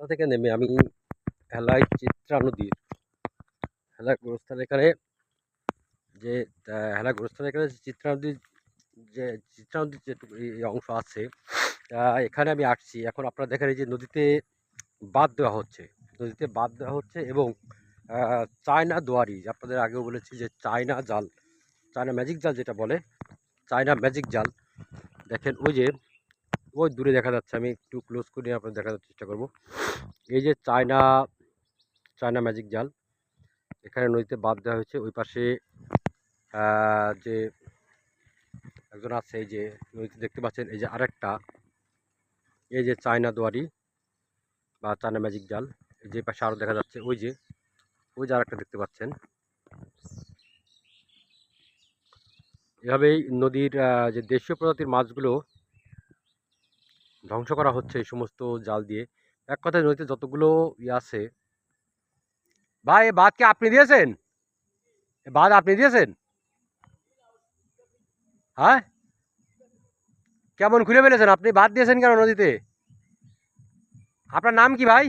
রাস্তা থেকে নেমে আমি হেলাই চিত্রা নদীর হেলা গোরস্থান এখানে যে হেলা গোরস্থান এখানে যে চিত্রা নদীর যে চিত্রা নদীর যেটুকু অংশ আছে এখানে আমি আসছি। এখন আপনারা দেখেন এই যে নদীতে বাঁধ দেওয়া হচ্ছে। নদীতে বাঁধ দেওয়া হচ্ছে এবং চায়না দুয়ারি আপনাদের আগেও বলেছি যে চায়না জাল, চায়না ম্যাজিক জাল যেটা বলে, চায়না ম্যাজিক জাল। দেখেন ওই যে ওই দূরে দেখা যাচ্ছে, আমি একটু ক্লোজ করে আপনাদের দেখানোর চেষ্টা করব। এই যে চায়না চায়না ম্যাজিক জাল, এখানে নদীতে বাঁধ দেওয়া হয়েছে, ওই পাশে যে একজন আছে, এই যে নদীতে দেখতে পাচ্ছেন, এই যে আরেকটা, এই যে চায়না দুয়ারি বা চায়না ম্যাজিক জাল, এই যে পাশে আরও দেখা যাচ্ছে, ওই যে ওই যে আরেকটা দেখতে পাচ্ছেন। এভাবেই নদীর যে দেশীয় প্রজাতির মাছগুলো ধ্বংস করা হচ্ছে এই সমস্ত জাল দিয়ে। এক কথায় নদীতে যতগুলো ইয়ে আছে। ভাই, এ বাঁধ কি আপনি দিয়েছেন? এ বাঁধ আপনি দিয়েছেন? হ্যাঁ? কেমন খুলে ফেলেছেন আপনি? বাদ দিয়েছেন কেন নদীতে? আপনার নাম কি ভাই?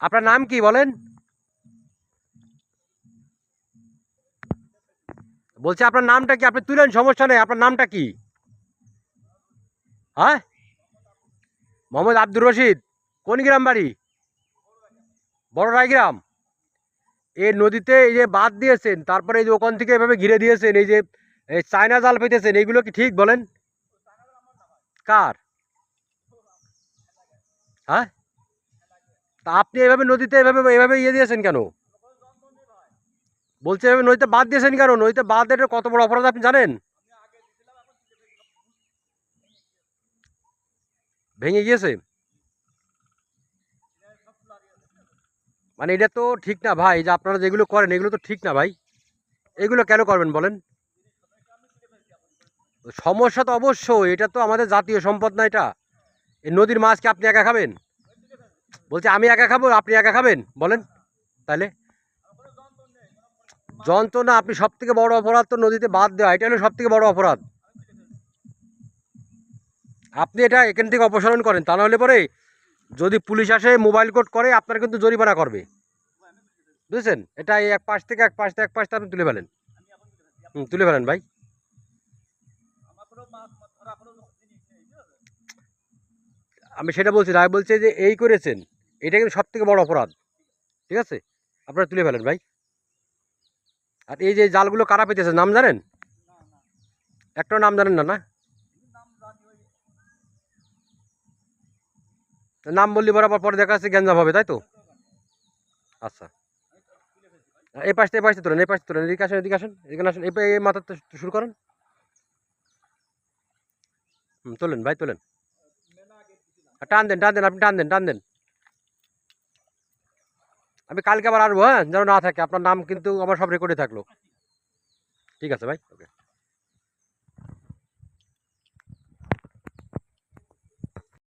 আপনার নাম কি বলেন? বলছি, আপনার নামটা কি? আপনি তুলেন, সমস্যা নেই। আপনার নামটা কি? হ্যাঁ? মোহাম্মদ আব্দুর রশিদ। কোন গ্রাম বাড়ি? বড় রায়গ্রাম। এই নদীতে এই যে বাদ দিয়েছেন, তারপরে এই যে ওখান থেকে এভাবে ঘিরে দিয়েছেন, এই যে চায়না জাল পেতেছেন এইগুলো কি ঠিক বলেন? কার? হ্যাঁ? তা আপনি এভাবে নদীতে এভাবে এভাবে ইয়ে দিয়েছেন কেন? বলছে নদীতে বাদ দিয়েছেন কেন? নদীতে বাদ এটা কত বড় অপরাধ, আপনি জানেন? ভেঙে গিয়েছে? মানে এটা তো ঠিক না ভাই যে আপনারা যেগুলো করেন, এগুলো তো ঠিক না ভাই। এগুলো কেন করবেন বলেন? সমস্যা তো অবশ্যই, এটা তো আমাদের জাতীয় সম্পদ না এটা। এই নদীর মাছ কি আপনি একা খাবেন? বলছে, আমি একা খাব, আপনি একা খাবেন? বলেন, তাহলে। যন্ত্রণা আপনি সব থেকে বড় অপরাধ তো নদীতে বাদ দেওয়া, এটা হলো সব থেকে বড় অপরাধ। আপনি এটা এখান থেকে অপসারণ করেন, তা নাহলে পরে যদি পুলিশ আসে, মোবাইল কোড করে, আপনার কিন্তু জরিমানা করবে। বুঝেছেন? এটা এই এক পাশ থেকে এক পাশ থেকে এক পাশ থেকে আপনি তুলে ফেলেন। হুম, তুলে ফেলেন ভাই। আমি সেটা বলছি রায় বলছে যে এই করেছেন, এটা কিন্তু সব থেকে বড় অপরাধ। ঠিক আছে? আপনারা তুলে ফেলেন ভাই। আর এই যে জালগুলো কারা পেতেছে, নাম জানেন? একটাও নাম জানেন না না? নাম বললি বরাবর পরে দেখা যাচ্ছে গ্যাঞ্জাম হবে, তাই তো? আচ্ছা। এই পাশে এই পাশে তোলেন, এই পাশে তোলেন, এদিকে আসেন এদিকে আসেন, এখানে আসেন, এই মাথাতে শুরু করেন। হুম, তোলেন ভাই, তোলেন। টান দেন টান দেন, আপনি টান দেন টান দেন। আমি কালকে আবার আসব হ্যাঁ? যেন না থাকে, আপনার নাম কিন্তু আমার সব রেকর্ডে থাকল। ঠিক আছে, ভাই? ওকে